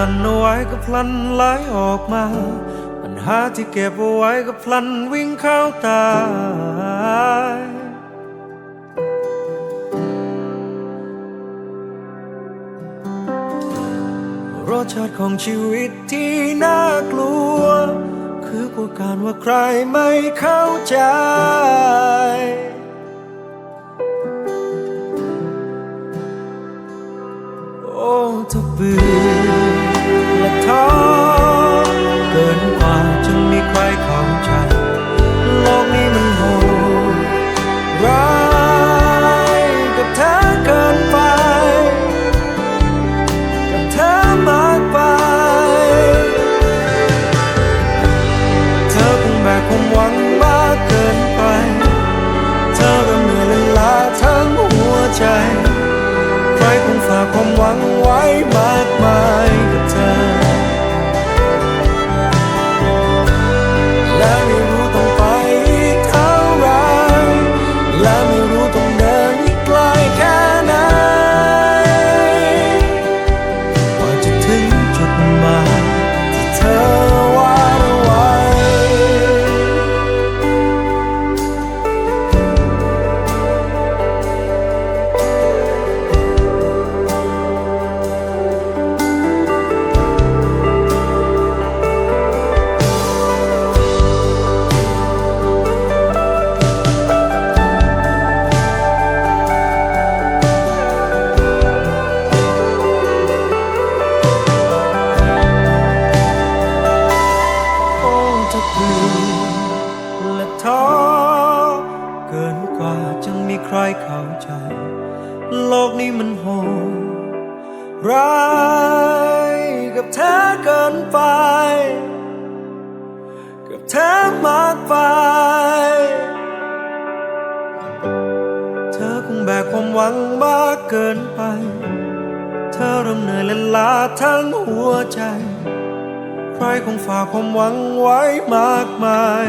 ลันเอาไว้ก็พลันไหลออกมา ปัญหาที่เก็บเอาไว้ก็พลันวิ่งเข้าตายรสชาติของชีวิตที่น่ากลัว คือกลัวการว่าใครไม่เข้าใจ โอ้ถ้าเบื่อ ใครเข้าใจ โลกนี้มันโหดร้ายกับเธอเกินไป กับเธอมากไป เธอคงแบกความหวังมากเกินไป เธอเริ่มเหนื่อยและล้าทั้งหัวใจ ใครคงฝากความหวังไว้มากมาย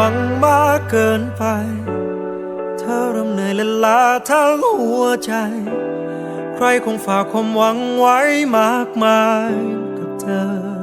หวังมากเกินไป เธอเริ่มเหนื่อยและล้าทั้งหัวใจ ใครคงฝากความหวังไว้มากมายกับเธอ